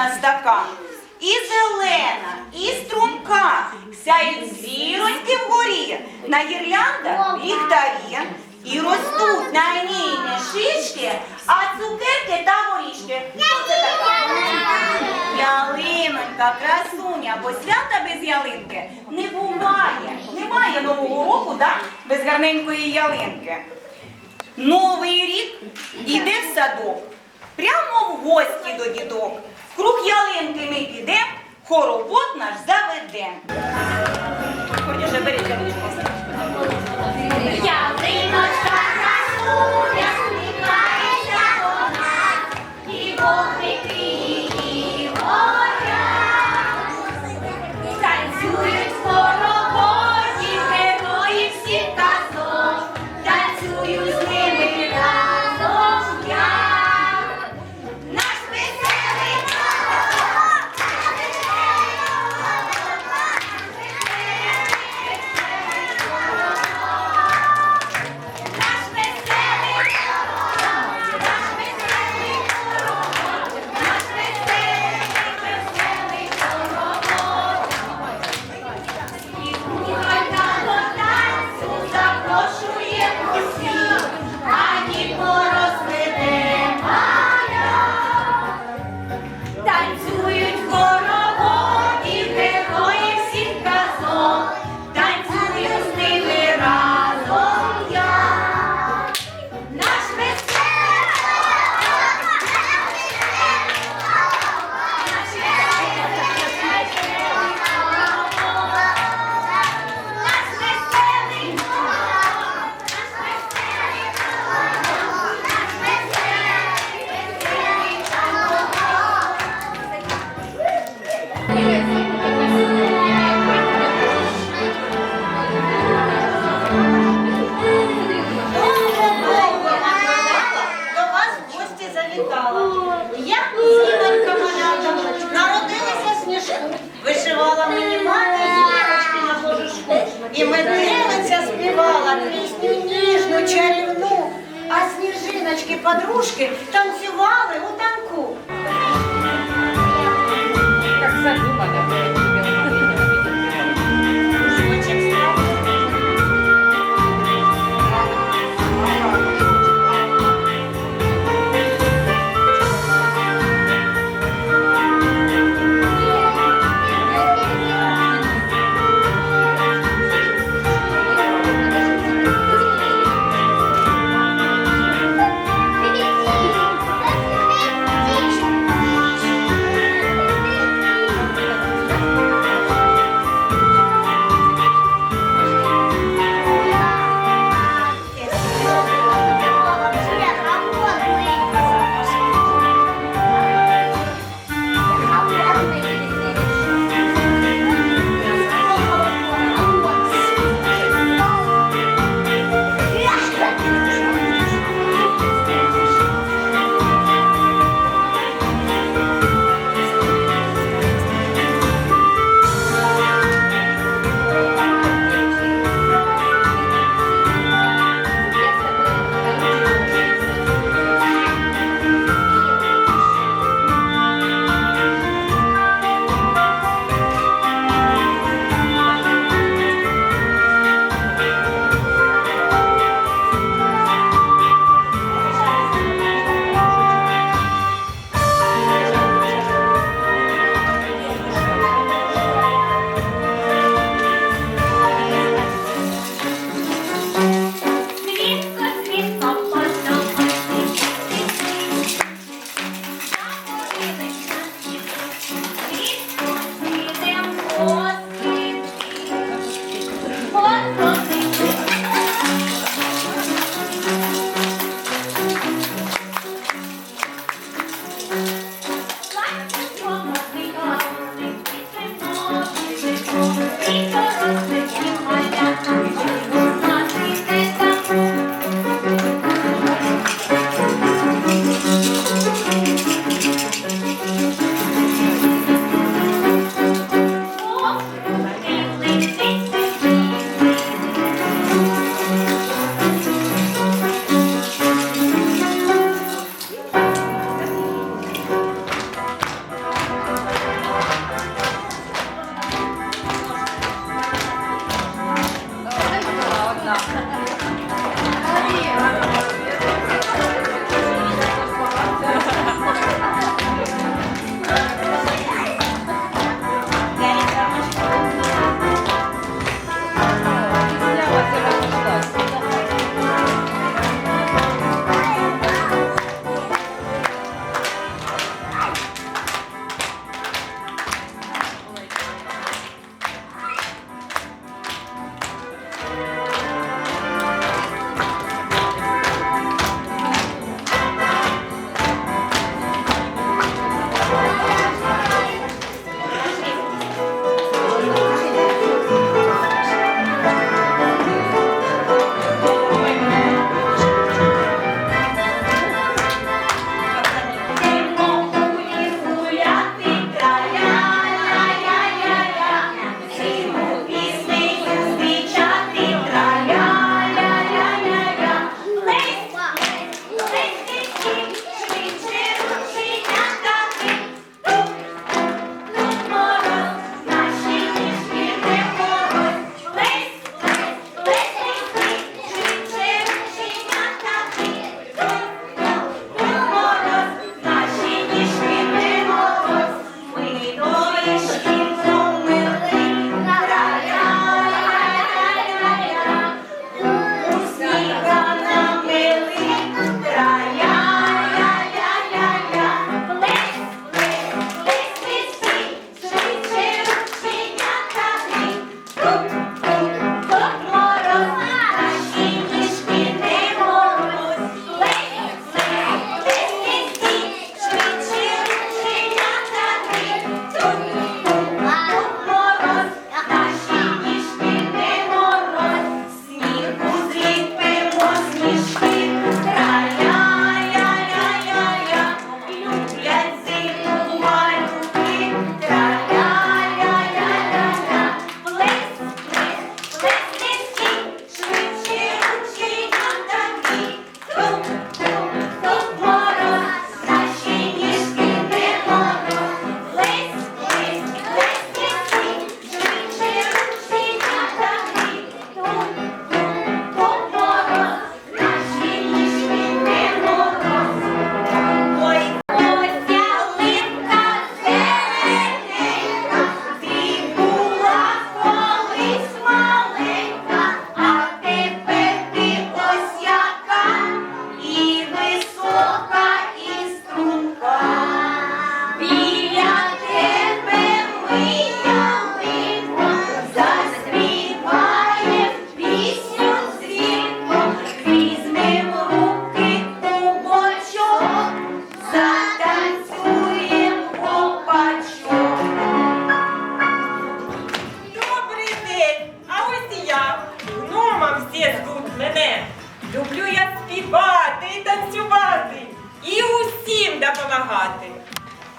нас така. І зелена, і струмка, сяють зіроньки вгорі, на гірляндах ліхтарі, і ростуть на ній не шишки, а цукерки та горішки. Що це таке? Ялинонька, красуня, бо свята без ялинки не буває. Немає нового року, да? без гарненької ялинки. Новий рік іде в садок, прямо в гості до дідок. Круг ялинки ми підем, хоровод наш заведем. І метелиця співала пісню ніжну, чарівну, а сніжиночки подружки танцювали у танку. Как задумано.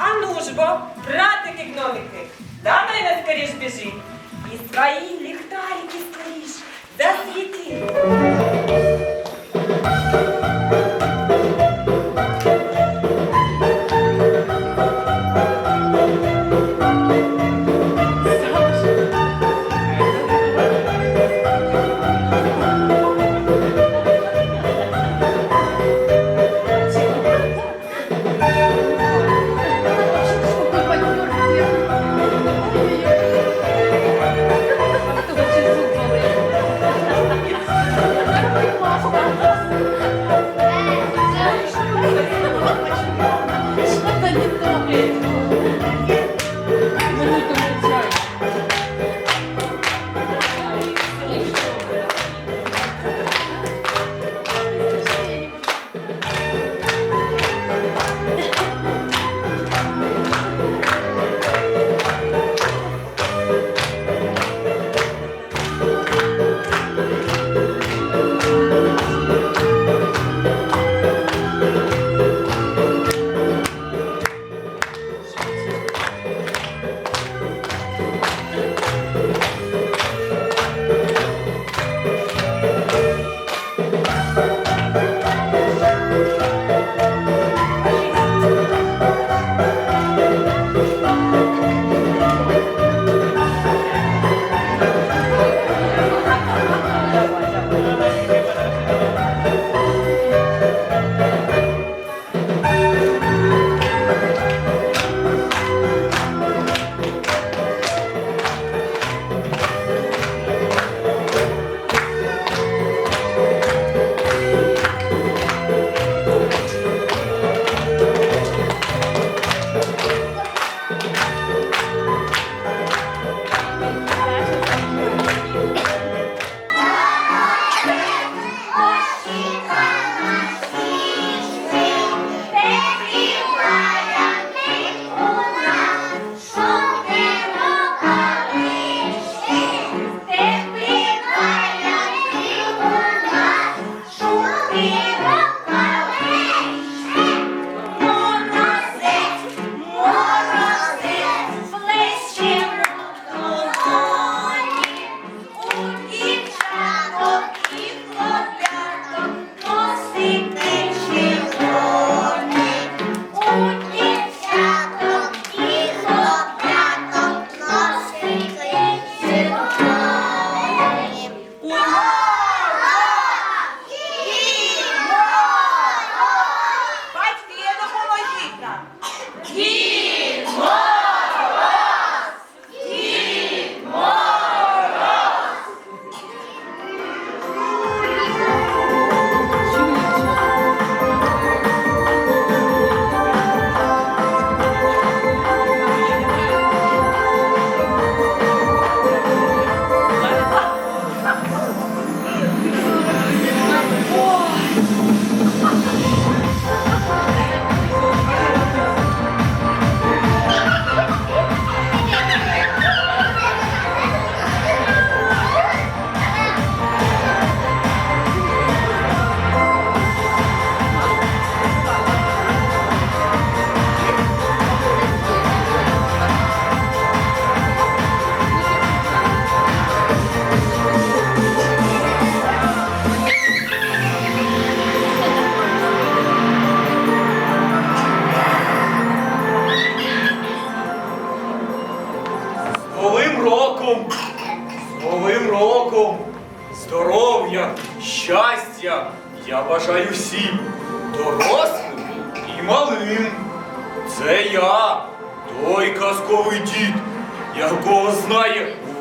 А ну ж бо, братики гномики, давай на скоріш біжи. І свої ліхтарики скоріш засвіти.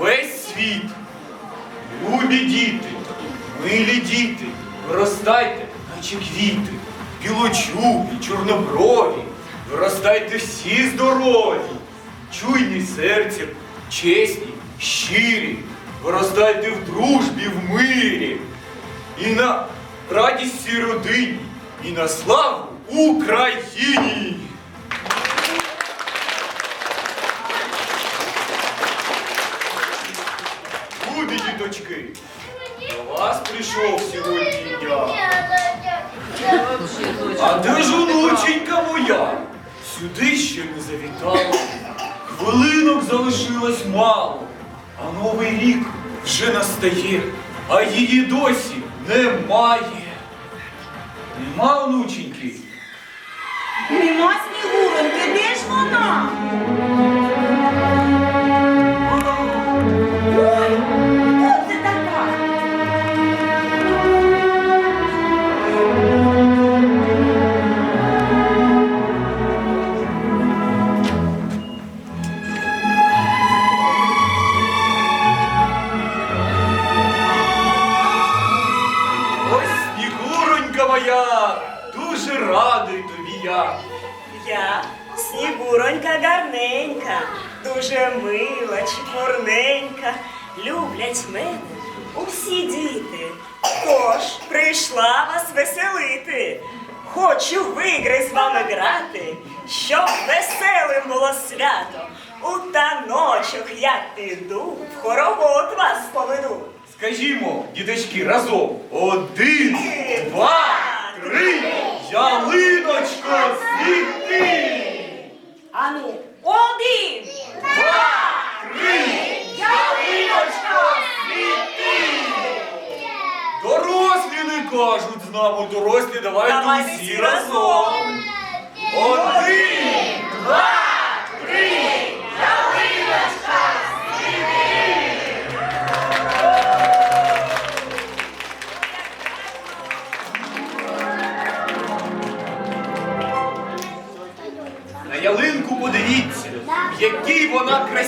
Увесь світ. Любі діти, милі діти, виростайте, наче квіти, білочубі, чорноброві, виростайте всі здорові, чуйні серцем, чесні, щирі, виростайте в дружбі, в мирі, і на радість родині, і на славу Україні! Любі діточки, до вас прийшов сьогодні я. А де ж онученька моя? сюди ще не завітала. Хвилинок залишилось мало, а новий рік вже настає, а її досі немає. Нема онученьки. Нема снігуроньки, де ж вона? Люблять мене усі діти. Тож прийшла вас веселити. Хочу в ігри з вами грати, щоб веселим було свято. У таночок я піду, в хоровод вас поведу. Скажімо, діточки, разом. Один, два,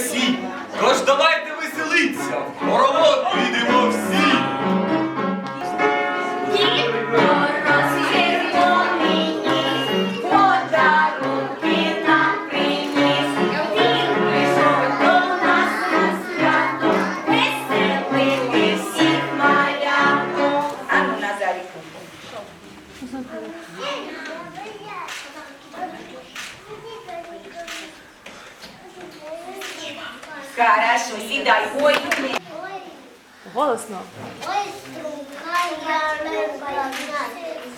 вона. Тож давайте веселиться, хоровод підемо всі. Сідай. Ой, Голосно. Ой, струнка яленка,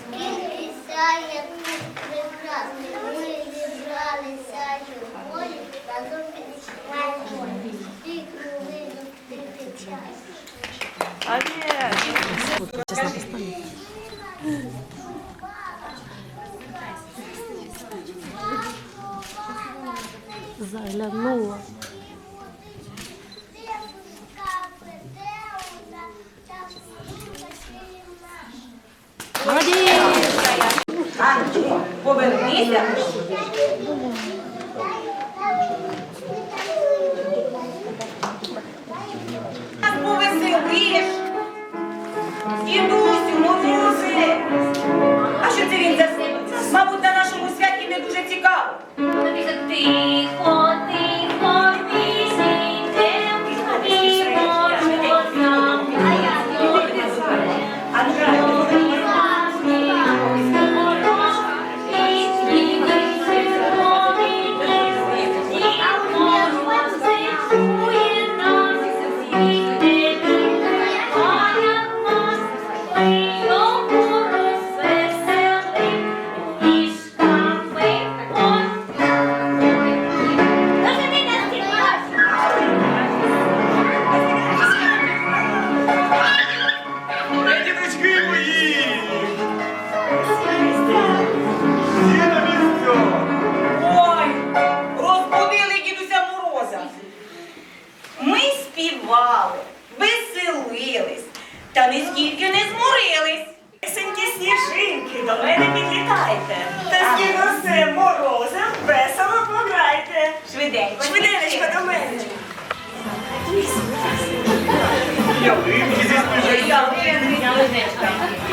скільки сяє тут прекрасний. Ми зібралися сьогодні, разом підійшли. Всі круги зустріти час. Заглянула. Повернися. Tipo ideia, tipo ideia, tipo ideia. Tipo ideia,